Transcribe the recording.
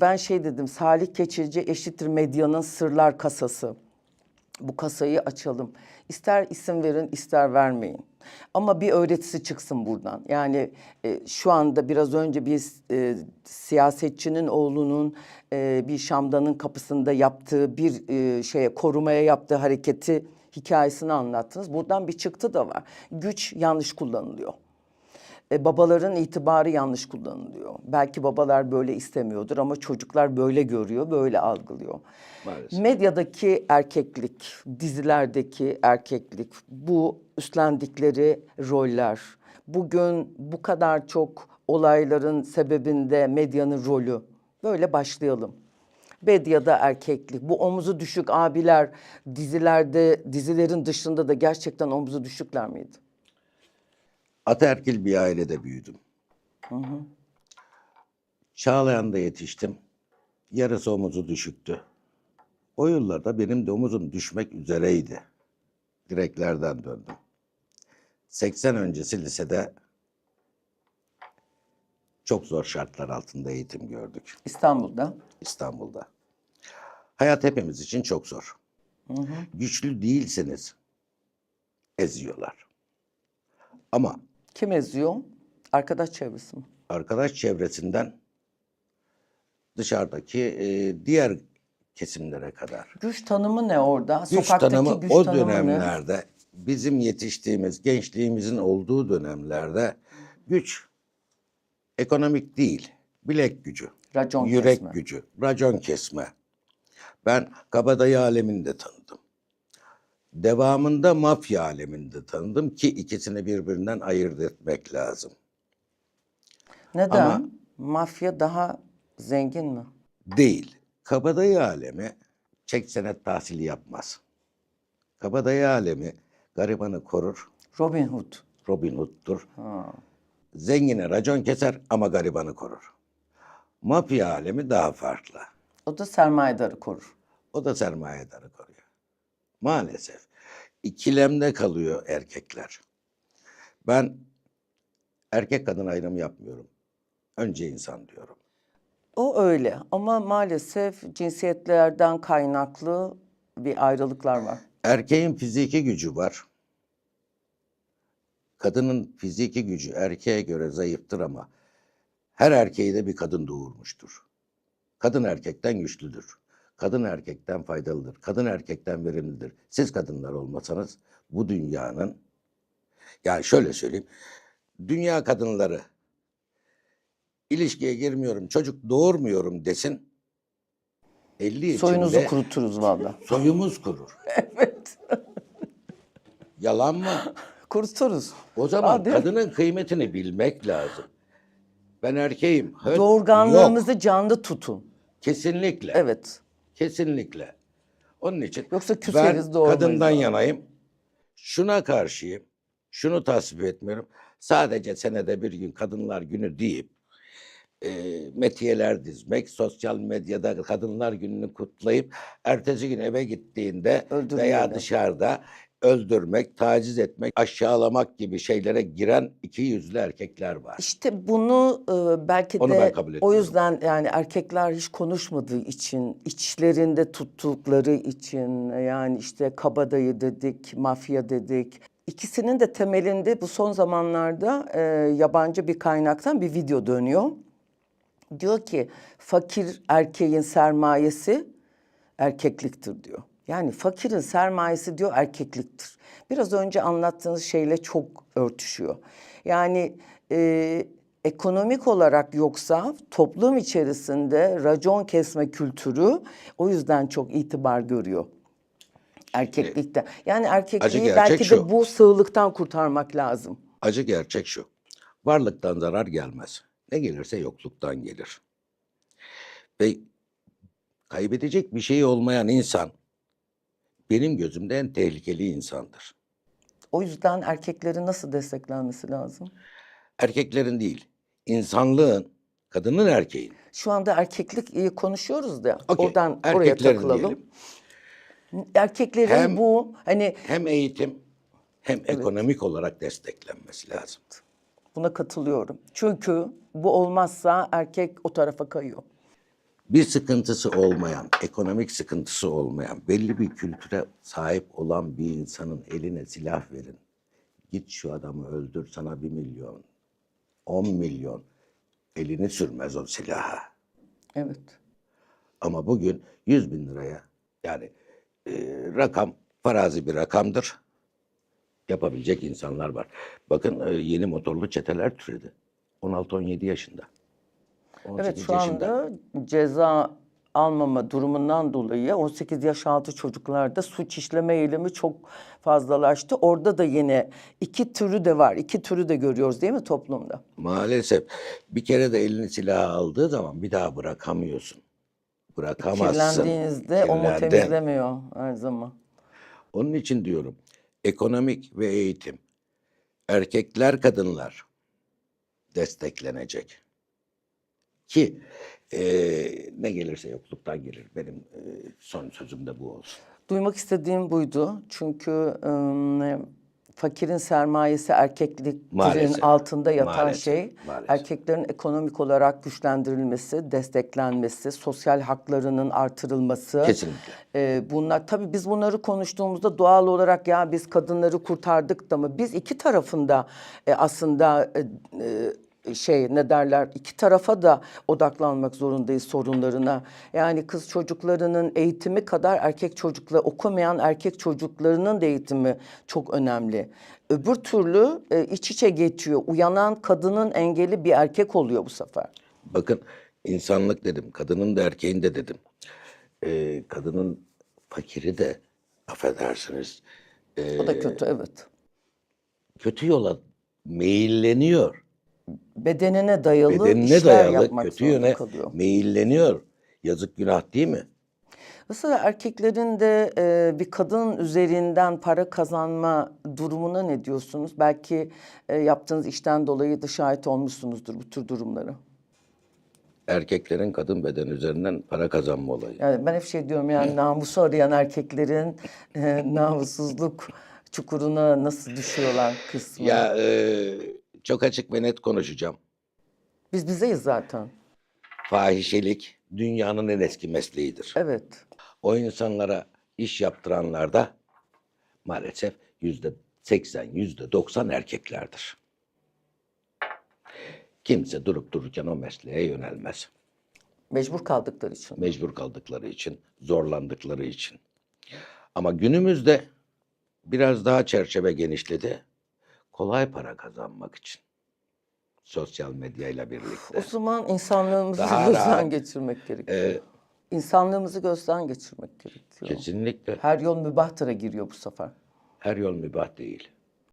Ben şey dedim, Salih Keçici eşittir medyanın sırlar kasası. Bu kasayı açalım. İster isim verin, ister vermeyin. Ama bir öğretisi çıksın buradan. Yani e, şu anda biraz önce bir e, siyasetçinin oğlunun e, bir Şamdan'ın kapısında yaptığı bir e, şeye korumaya yaptığı hareketi hikayesini anlattınız. Buradan bir çıktı da var. Güç yanlış kullanılıyor. E, babaların itibarı yanlış kullanılıyor. Belki babalar böyle istemiyordur ama çocuklar böyle görüyor, böyle algılıyor. Maalesef. Medyadaki erkeklik, dizilerdeki erkeklik, bu üstlendikleri roller, bugün bu kadar çok olayların sebebinde medyanın rolü. Böyle başlayalım. Medyada erkeklik, bu omuzu düşük abiler dizilerde, dizilerin dışında da gerçekten omuzu düşükler miydi? Ataerkil bir ailede büyüdüm. Çağlayan'da yetiştim. Yarısı omuzu düşüktü. O yıllarda benim de omuzum düşmek üzereydi. Direklerden döndüm. 80 öncesi lisede çok zor şartlar altında eğitim gördük İstanbul'da. İstanbul'da. Hayat hepimiz için çok zor. Güçlü değilseniz eziyorlar. Ama Kim eziyor? Arkadaş çevresi mi? arkadaş çevresinden dışarıdaki e, diğer kesimlere kadar. Güç tanımı ne orada? Güç Sokaktaki tanımı güç o tanımı ne? dönemlerde bizim yetiştiğimiz, gençliğimizin olduğu dönemlerde güç ekonomik değil, bilek gücü, Racon yürek kesme. gücü, racon kesme. Ben kabadayı aleminde tanıdım. Devamında mafya aleminde tanıdım ki ikisini birbirinden ayırt etmek lazım. Neden? Ama- Mafya daha zengin mi? Değil. Kabadayı alemi çek senet tahsili yapmaz. Kabadayı alemi garibanı korur, Robin Hood. Robin Hood'dur. Zengine racon keser ama garibanı korur. Mafya alemi daha farklı. O da sermayedarı korur. O da sermayedarı koruyor. Maalesef. İkilemde kalıyor erkekler. Ben erkek kadın ayrımı yapmıyorum. Önce insan diyorum. O öyle ama maalesef cinsiyetlerden kaynaklı bir ayrılıklar var. Erkeğin fiziki gücü var. Kadının fiziki gücü erkeğe göre zayıftır ama her erkeği de bir kadın doğurmuştur. Kadın erkekten güçlüdür. Kadın erkekten faydalıdır. Kadın erkekten verimlidir. Siz kadınlar olmasanız bu dünyanın yani şöyle söyleyeyim. Dünya kadınları ilişkiye girmiyorum, çocuk doğurmuyorum desin. 50 Soyunuzu içinde kuruturuz valla. soyumuz kurur. evet. Yalan mı? Kuruturuz. O zaman Aa, değil mi? kadının kıymetini bilmek lazım. Ben erkeğim. Höt, Yok. Doğurganlığınızı canlı tutun. Kesinlikle. Evet. Kesinlikle. Onun için Yoksa küseriz, ben kadından yanayım. Şuna karşıyım. Şunu tasvip etmiyorum. Sadece senede bir gün kadınlar günü deyip e, metiyeler dizmek, sosyal medyada kadınlar gününü kutlayıp ertesi gün eve gittiğinde Öldürmeyle. veya dışarıda öldürmek, taciz etmek, aşağılamak gibi şeylere giren iki yüzlü erkekler var. İşte bunu e, belki Onu ben de kabul o yüzden yani erkekler hiç konuşmadığı için, içlerinde tuttukları için yani işte kabadayı dedik, mafya dedik. İkisinin de temelinde bu son zamanlarda e, yabancı bir kaynaktan bir video dönüyor. Diyor ki fakir erkeğin sermayesi erkekliktir diyor. Yani fakirin sermayesi diyor erkekliktir. Biraz önce anlattığınız şeyle çok örtüşüyor. Yani e, ekonomik olarak yoksa toplum içerisinde racon kesme kültürü o yüzden çok itibar görüyor. Erkeklikte. Yani erkekliği belki de şu. bu sığlıktan kurtarmak lazım. Acı gerçek şu. Varlıktan zarar gelmez. Ne gelirse yokluktan gelir. Ve kaybedecek bir şey olmayan insan benim gözümde en tehlikeli insandır. O yüzden erkeklerin nasıl desteklenmesi lazım? Erkeklerin değil, insanlığın, kadının erkeğin. Şu anda erkeklik iyi konuşuyoruz da Okey, oradan oraya erkeklerin takılalım. diyelim. Erkeklerin Hem- bu hani Hem eğitim hem ekonomik olarak desteklenmesi lazım. buna katılıyorum. Çünkü bu olmazsa erkek o tarafa kayıyor. Bir sıkıntısı olmayan, ekonomik sıkıntısı olmayan, belli bir kültüre sahip olan bir insanın eline silah verin. Git şu adamı öldür sana bir milyon, on milyon. Elini sürmez o silaha. Evet. Ama bugün 100 bin liraya yani e, rakam farazi bir rakamdır. Yapabilecek insanlar var. Bakın e, yeni motorlu çeteler türedi. 16-17 yaşında. 18 Evet şu yaşında. anda ceza almama durumundan dolayı 18 yaş altı çocuklarda suç işleme eğilimi çok fazlalaştı. Orada da yine iki türü de var. İki türü de görüyoruz değil mi toplumda? Maalesef bir kere de elini silaha aldığı zaman bir daha bırakamıyorsun. Bırakamazsın. Kirlendiğinizde onu temizlemiyor her zaman. Onun için diyorum ekonomik ve eğitim erkekler kadınlar desteklenecek. Ki eee, ne gelirse yokluktan gelir. Benim eee, son sözüm de bu olsun. Duymak istediğim buydu. Çünkü ım, fakirin sermayesi erkekliklerin Maalesef. altında yatan Maalesef, şey. maalesef. Erkeklerin ekonomik olarak güçlendirilmesi, desteklenmesi, sosyal haklarının artırılması. Kesinlikle. Ee, bunlar tabii biz bunları konuştuğumuzda doğal olarak ya biz kadınları kurtardık da mı? Biz iki tarafında e, aslında e, e, şey ne derler iki tarafa da odaklanmak zorundayız sorunlarına. Yani kız çocuklarının eğitimi kadar erkek çocukla okumayan erkek çocuklarının da eğitimi çok önemli. Öbür türlü e, iç içe geçiyor. Uyanan kadının engeli bir erkek oluyor bu sefer. Bakın insanlık dedim. Kadının da erkeğin de dedim. Eee, kadının fakiri de affedersiniz eee, O da kötü evet. kötü yola meyilleniyor. Bedenine dayalı Bedenine işler dayalı yapmak kötü yöne kalıyor. meyilleniyor. Yazık günah değil mi? Mesela erkeklerin de e, bir kadın üzerinden para kazanma durumuna ne diyorsunuz? Belki e, yaptığınız işten dolayı da şahit olmuşsunuzdur bu tür durumlara. Erkeklerin kadın beden üzerinden para kazanma olayı. Yani ben hep şey diyorum yani namusu arayan erkeklerin e, namussuzluk çukuruna nasıl düşüyorlar kısmı. Ya e, çok açık ve net konuşacağım. Biz bizeyiz zaten. Fahişelik dünyanın en eski mesleğidir. Evet. O insanlara iş yaptıranlar da maalesef yüzde 80, yüzde 90 erkeklerdir. Kimse durup dururken o mesleğe yönelmez. Mecbur kaldıkları için. Mecbur kaldıkları için, zorlandıkları için. Ama günümüzde biraz daha çerçeve genişledi. Kolay para kazanmak için. Sosyal medyayla birlikte. O zaman insanlığımızı Daha gözden rahat. geçirmek gerekiyor. Ee, İnsanlığımızı gözden geçirmek gerekiyor. kesinlikle Her yol mübahtara giriyor bu sefer. her yol mübah değil.